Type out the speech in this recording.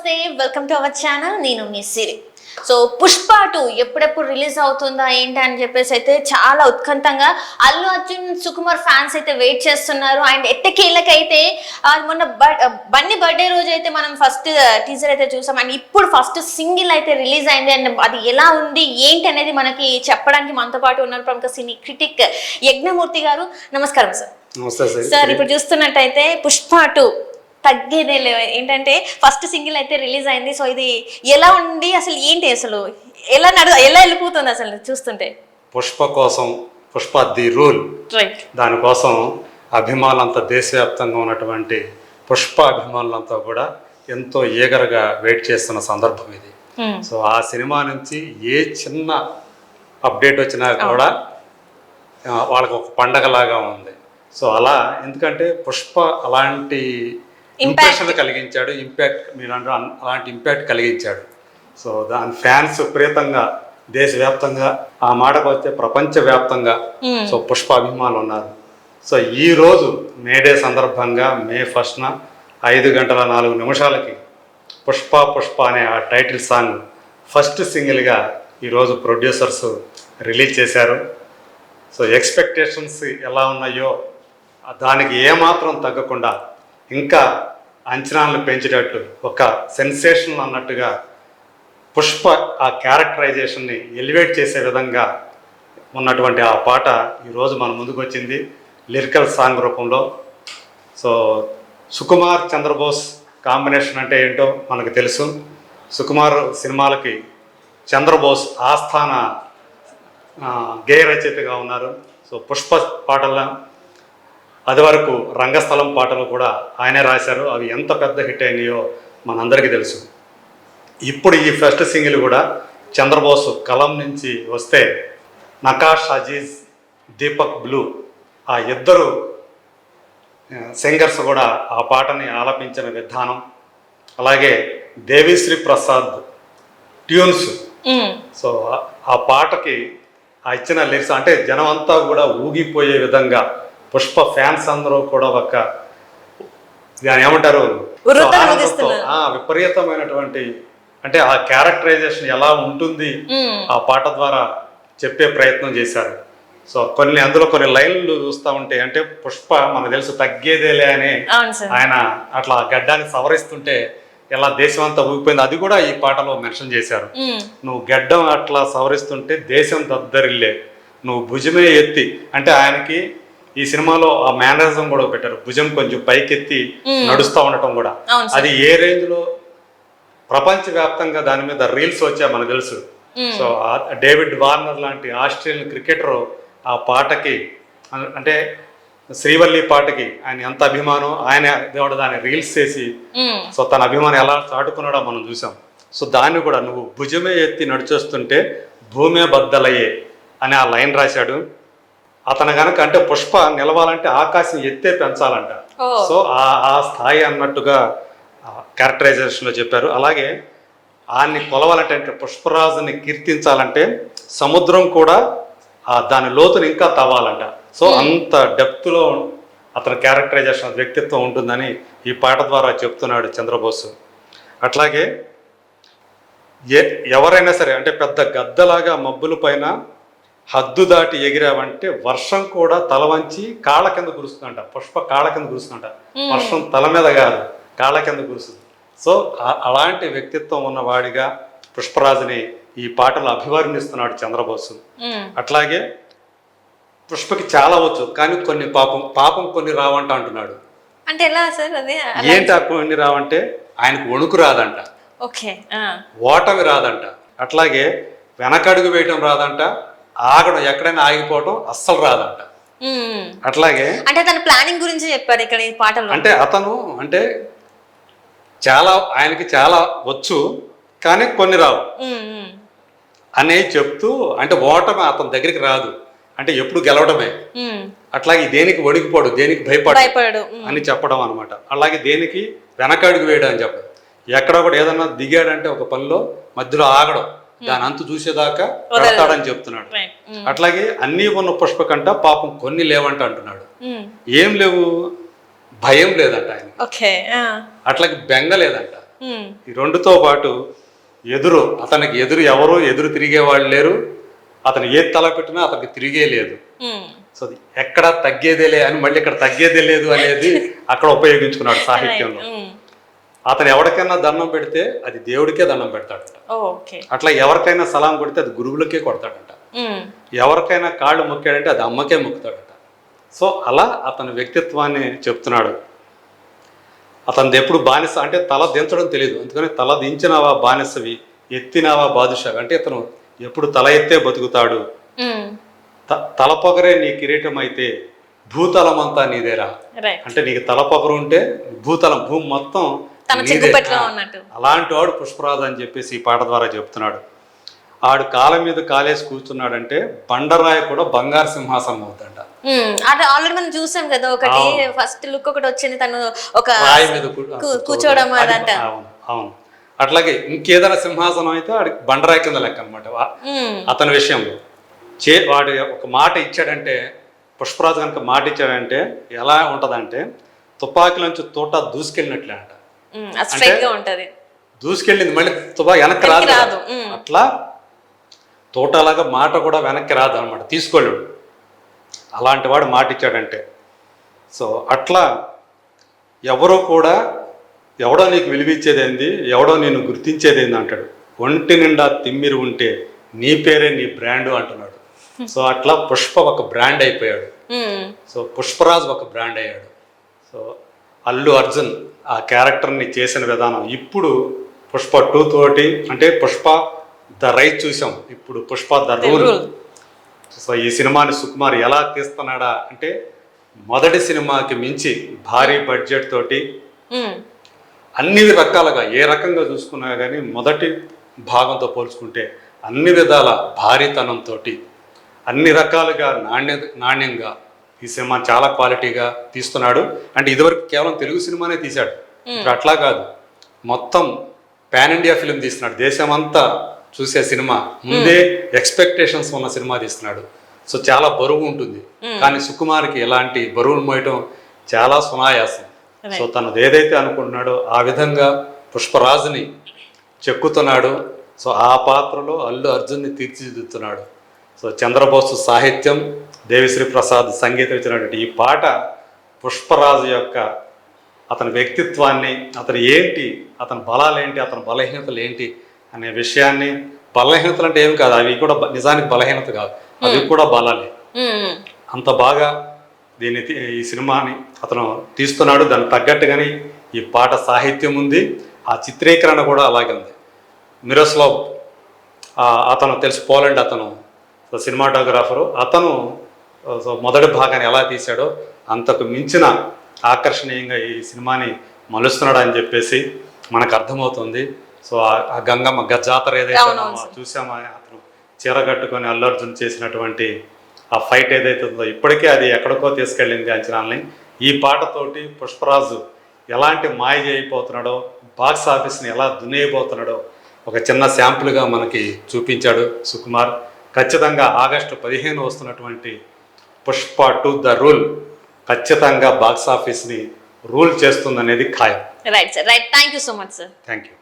నమస్తే welcome to our channel నేను మీ సిరి. సో పుష్ప టూ ఎప్పుడెప్పుడు రిలీజ్ అవుతుందా ఏంటి అని చెప్పేసి అయితే చాలా ఉత్కంఠంగా అల్లు అర్జున్ సుకుమార్ ఫ్యాన్స్ అయితే వెయిట్ చేస్తున్నారు. అండ్ ఎట్టకేళ్ళకైతే మొన్న బన్నీ బర్త్డే రోజు అయితే మనం ఫస్ట్ టీజర్ అయితే చూసాం. అండ్ ఇప్పుడు ఫస్ట్ సింగిల్ అయితే రిలీజ్ అయింది. అండ్ అది ఎలా ఉంది ఏంటి అనేది మనకి చెప్పడానికి మనతో పాటు ఉన్నారు ప్రముఖ సినీ క్రిటిక్ యజ్ఞమూర్తి గారు. నమస్కారం సార్ సార్ ఇప్పుడు చూస్తున్నట్టయితే పుష్ప టూ తగ్గేదే లేవు. ఏంటంటే ఫస్ట్ సింగిల్ అయితే రిలీజ్ అయింది. సో ఇది ఎలా ఉంది అసలు ఏంటి అసలు? ఎలా నడు ఎలా వెళ్ళిపోతుంది అసలు చూస్తుంటే? పుష్ప కోసం పుష్ప ది రూల్. రైట్ దానికోసం అభిమానులంతా దేశవ్యాప్తంగా ఉన్నటువంటి పుష్ప అభిమానులంతా కూడా ఎంతో ఈగరగా వెయిట్ చేస్తున్న సందర్భం ఇది. సో ఆ సినిమా నుంచి ఏ చిన్న అప్డేట్ వచ్చినా కూడా ఆ, వాళ్ళకి ఒక పండగలాగా ఉంది. సో అలా ఎందుకంటే పుష్ప అలాంటి ఇంప్రెషన్ కలిగించాడు. ఇంపాక్ట్ మీరు అలాంటి ఇంపాక్ట్ కలిగించాడు. సో దాని ఫ్యాన్స్ విపరీతంగా దేశవ్యాప్తంగా ఆ మాటకు వస్తే ప్రపంచవ్యాప్తంగా సో పుష్ప అభిమానులు ఉన్నారు సో ఈ రోజు మేడే సందర్భంగా మే ఫస్ట్న ఐదు గంటల నాలుగు నిమిషాలకి పుష్ప పుష్ప అనే ఆ టైటిల్ సాంగ్ ఫస్ట్ సింగిల్గా ఈరోజు ప్రొడ్యూసర్స్ రిలీజ్ చేశారు. సో ఎక్స్పెక్టేషన్స్ ఎలా ఉన్నాయో దానికి ఏమాత్రం తగ్గకుండా ఇంకా అంచనాలను పెంచేటట్లు ఒక సెన్సేషన్ అన్నట్టుగా పుష్ప ఆ క్యారెక్టరైజేషన్ని ఎలివేట్ చేసే విధంగా ఉన్నటువంటి ఆ పాట ఈరోజు మన ముందుకు వచ్చింది లిరికల్ సాంగ్ రూపంలో. సో సుకుమార్ చంద్రబోస్ కాంబినేషన్ అంటే ఏంటో మనకు తెలుసు. సుకుమార్ సినిమాలకి చంద్రబోస్ ఆస్థాన గేయ రచయితగా ఉన్నారు. సో పుష్ప పాటల అది వరకు రంగస్థలం పాటలు కూడా ఆయనే రాశారు. అవి ఎంత పెద్ద హిట్ అయినాయో మనందరికీ తెలుసు. ఇప్పుడు ఈ ఫస్ట్ సింగిల్ కూడా చంద్రబోసు కలం నుంచి వస్తే నకాష్ అజీజ్ దీపక్ బ్లూ ఆ ఇద్దరు సింగర్స్ కూడా ఆ పాటని ఆలపించిన విధానం అలాగే దేవిశ్రీ ప్రసాద్ ట్యూన్స్. సో ఆ- పాటకి ఆ ఇచ్చిన లిరిక్స్ అంటే జనం అంతా కూడా ఊగిపోయే విధంగా పుష్ప ఫ్యాన్స్ అందరూ కూడా ఒక దాని ఏమంటారు? విపరీతమైనటువంటి అంటే ఆ క్యారెక్టరైజేషన్ ఎలా ఉంటుంది ఆ పాట ద్వారా చెప్పే ప్రయత్నం చేశారు. సో కొన్ని అందులో కొన్ని లైన్లు చూస్తూ ఉంటే అంటే పుష్ప మనకు తెలుసు తగ్గేదేలే అని ఆయన అట్లా గడ్డాన్ని సవరిస్తుంటే ఎలా దేశం అంతా ఊగిపోయింది అది కూడా ఈ పాటలో మెన్షన్ చేశారు. నువ్వు గడ్డం అట్లా సవరిస్తుంటే దేశం దద్దరిల్లే నువ్వు భుజమే ఎత్తి అంటే ఆయనకి ఈ సినిమాలో ఆ మేనరిజం కూడా పెట్టారు. భుజం కొంచెం పైకెత్తి నడుస్తూ ఉండటం కూడా. అది ఏ రేంజ్లో ప్రపంచవ్యాప్తంగా దాని మీద రీల్స్ వచ్చా మనకు తెలుసు. సో డేవిడ్ వార్నర్ లాంటి ఆస్ట్రేలియన్ క్రికెటర్ ఆ పాటకి అంటే శ్రీవల్లి పాటకి ఆయన ఎంత అభిమానం ఆయన దేవుడు దాన్ని రీల్స్ చేసి సో తన అభిమానం ఎలా చాటుకున్నాడో మనం చూసాం. సో దాన్ని కూడా నువ్వు భుజమే ఎత్తి నడిచొస్తుంటే భూమే బద్దలయ్యే అని ఆ లైన్ రాశాడు. అతను గనక అంటే పుష్ప నిలవాలంటే ఆకాశం ఎత్తే పెంచాలంట. సో ఆ ఆ స్థాయి అన్నట్టుగా క్యారెక్టరైజేషన్లో చెప్పారు. అలాగే ఆయన్ని కొలవాలంటే అంటే పుష్పరాజుని కీర్తించాలంటే సముద్రం కూడా ఆ దాని లోతుని ఇంకా తవ్వాలంట. సో అంత డెప్త్లో అతని క్యారెక్టరైజేషన్ వ్యక్తిత్వం ఉంటుందని ఈ పాట ద్వారా చెప్తున్నాడు చంద్రబోసు. అట్లాగే ఏ ఎవరైనా సరే అంటే పెద్ద గద్దలాగా మబ్బుల పైన హద్దు దాటి ఎగిరావంటే వర్షం కూడా తల వంచి కాళ్ళ కింద కురుస్తుందంట పుష్ప కాళ్ళ కింద కురుస్తుందంట వర్షం తల మీద కాదు కాళ్ళ కింద కురుస్తుంది సో అలాంటి వ్యక్తిత్వం ఉన్నవాడిగా పుష్పరాజుని ఈ పాటలు అభివర్ణిస్తున్నాడు చంద్రబోసు. అట్లాగే పుష్పకి చాలా వచ్చు కానీ కొన్ని పాపం పాపం కొన్ని రావంట అంటున్నాడు. అంటే ఎలా సార్ అది? ఏంటి ఆ కొన్ని రావంటే ఆయనకు వణుకు రాదంట. ఓకే ఓటమి రాదంట. అట్లాగే వెనకడుగు వేయటం రాదంట. ఆగడం ఎక్కడైనా ఆగిపోవటం అస్సలు రాదంట. అట్లాగే అంటే తన ప్లానింగ్ గురించి చెప్పారు ఇక్కడ ఈ పాటలో అంటే అతను అంటే చాలా ఆయనకి చాలా వచ్చు కానీ కొన్ని రావు. అనేవి చెప్తూ అంటే ఓటమి అతని దగ్గరికి రాదు. అంటే ఎప్పుడు గెలవడమే. అట్లాగే దేనికి వణికిపోడు దేనికి భయపడు అని చెప్పడం అనమాట అలాగే దేనికి వెనకడుగు వేయడం అని చెప్పడం. ఎక్కడ కూడా ఏదన్నా దిగాడంటే ఒక పనిలో మధ్యలో ఆగడం. దాని అంతు చూసేదాకా పెడతాడని చెప్తున్నాడు. ఉమ్, అట్లాగే అన్నీ ఉన్న పుష్పకంట పాపం కొన్ని లేవంట అంటున్నాడు ఉమ్. ఏం లేవు? భయం లేదంట ఆయన అట్లాగే బెంగ లేదంట. ఈ రెండుతో పాటు ఎదురు అతనికి ఎదురు ఎవరు ఎదురు తిరిగే వాళ్ళు లేరు. అతను ఏ తల పెట్టినా అతనికి తిరిగే లేదు. సో ఎక్కడ తగ్గేదేలే అని మళ్ళీ ఇక్కడ తగ్గేదే లేదు అనేది అక్కడ ఉపయోగించుకున్నాడు సాహిత్యంలో. అతను ఎవరికైనా దండం పెడితే అది దేవుడికే దండం పెడతాడంట. అట్లా ఎవరికైనా సలాం కొడితే అది గురువులకే కొడతాడంట. ఎవరికైనా కాళ్ళు మొక్కాడంటే అది అమ్మకే మొక్కుతాడట. సో అలా అతని వ్యక్తిత్వాన్ని చెప్తున్నాడు. అతనిది ఎప్పుడు బానిస అంటే తల దించడం తెలియదు అందుకని తల దించినావా బానిసవి ఎత్తినావా బాదుషావి? అంటే ఇతను ఎప్పుడు తల ఎత్తే బతుకుతాడు. తలపొగరే నీ కిరీటం అయితే భూతలం అంతా నీదేరా అంటే నీకు తలపొగరు ఉంటే భూతలం భూమి మొత్తం తన ఉన్నట్టు. అలాంటి వాడు పుష్పరాజు అని చెప్పేసి ఈ పాట ద్వారా చెప్తున్నాడు. ఆడు కాలం మీద కాలేసి కూర్చున్నాడంటే బండరాయి కూడా బంగారు సింహాసనం అవుతాడ అంటే ఆల్రెడీ మనం చూసాం కదా ఒకటి. ఫస్ట్ లుక్ ఒకటి వచ్చింది తను ఒక రాయి మీద కూర్చోవడం అది- అదంట. అవును అట్లాగే ఇంకేదైనా సింహాసనం అయితే ఆడికి బండరాయి కింద లెక్క అనమాట అతని విషయంలో. చే వాడు ఒక మాట ఇచ్చాడంటే పుష్పరాజు కనుక మాట ఇచ్చాడంటే ఎలా ఉంటదంటే తుపాకీలోంచి తోట దూసుకెళ్ళినట్లే అంట. స్ట్రైట్గా ఉంటది. దూసుకెళ్ళింది మళ్ళీ వెనక్కి రాదు. అట్లా తోటలాగా మాట కూడా వెనక్కి రాదు అనమాట తీసుకోలేడు. అలాంటి వాడు మాట ఇచ్చాడంటే సో అట్లా ఎవరో కూడా ఎవడో నీకు విలువిచ్చేదేంది ఎవడో నేను గుర్తించేదేంది అంటాడు. ఒంటి నిండా తిమ్మిరి ఉంటే నీ పేరే నీ బ్రాండు అంటున్నాడు. సో అట్లా పుష్ప ఒక బ్రాండ్ అయిపోయాడు. సో పుష్పరాజ్ ఒక బ్రాండ్ అయ్యాడు. సో అల్లు అర్జున్ ఆ క్యారెక్టర్ని చేసిన విధానం. ఇప్పుడు పుష్ప టూ తోటి అంటే పుష్ప ద రైట్ చూసాం. ఇప్పుడు పుష్ప ద రూల్. సో ఈ సినిమాని సుకుమార్ ఎలా తీస్తున్నాడా అంటే మొదటి సినిమాకి మించి భారీ బడ్జెట్ తోటి అన్ని రకాలుగా ఏ రకంగా చూసుకున్నా కానీ మొదటి భాగంతో పోల్చుకుంటే అన్ని విధాల భారీతనంతో అన్ని రకాలుగా నాణ్య నాణ్యంగా ఈ సినిమా చాలా క్వాలిటీగా తీస్తున్నాడు. అంటే ఇదివరకు కేవలం తెలుగు సినిమానే తీశాడు. ఇప్పుడు అట్లా కాదు. మొత్తం పాన్ ఇండియా ఫిలిం తీస్తున్నాడు. దేశమంతా చూసే సినిమా. ముందే ఎక్స్పెక్టేషన్స్ ఉన్న సినిమా తీస్తున్నాడు. సో చాలా బరువు ఉంటుంది. కానీ సుకుమార్కి ఎలాంటి బరువులు మోయటం చాలా సునాయాసం. సో తను ఏదైతే అనుకుంటున్నాడో ఆ విధంగా పుష్పరాజుని చెక్కుతున్నాడు. సో ఆ పాత్రలో అల్లు అర్జున్ని తీర్చిదిద్దుతున్నాడు. సో చంద్రబోసు సాహిత్యం దేవిశ్రీ ప్రసాద్ సంగీతం ఇచ్చినటువంటి ఈ పాట పుష్పరాజు యొక్క అతని వ్యక్తిత్వాన్ని అతను ఏంటి అతని బలాలు ఏంటి అతని బలహీనతలు ఏంటి అనే విషయాన్ని బలహీనతలు అంటే ఏమి కాదు అవి కూడా నిజానికి బలహీనత కాదు అవి కూడా బలాలే. అంత బాగా దీన్ని ఈ సినిమాని అతను తీస్తున్నాడు దానికి తగ్గట్టుగానే ఈ పాట సాహిత్యం ఉంది ఆ చిత్రీకరణ కూడా అలాగే ఉంది. మిరోస్లావ్ ఆ, అతను తెలుసు పోలండ్ అతను సో సినిమాటోగ్రాఫరు. అతను సో మొదటి భాగాన్ని ఎలా తీశాడో అంతకు మించిన ఆకర్షణీయంగా ఈ సినిమాని మలుస్తున్నాడు అని చెప్పేసి మనకు అర్థమవుతుంది. సో ఆ- గంగమ్మ గ- జాతర ఏదైతే చూసామా? అతను చీర కట్టుకొని అల్లు అర్జున్ చేసినటువంటి ఆ ఫైట్ ఏదైతే ఉందో ఇప్పటికే అది ఎక్కడికో తీసుకెళ్ళింది అంచనాల్ని. ఈ పాటతోటి పుష్పరాజు ఎలాంటి మాయ చేయబోతున్నాడో బాక్స్ ఆఫీస్ని ఎలా దున్నేయబోతున్నాడో ఒక చిన్న శాంపుల్గా మనకి చూపించాడు సుకుమార్. ఖచ్చితంగా ఆగస్టు పదిహేను వస్తున్నటువంటి పుష్ప టు ద రూల్ ఖచ్చితంగా బాక్స్ ఆఫీస్ని రూల్ చేస్తుందనేది ఖాయం. Right sir right thank you so much sir thank you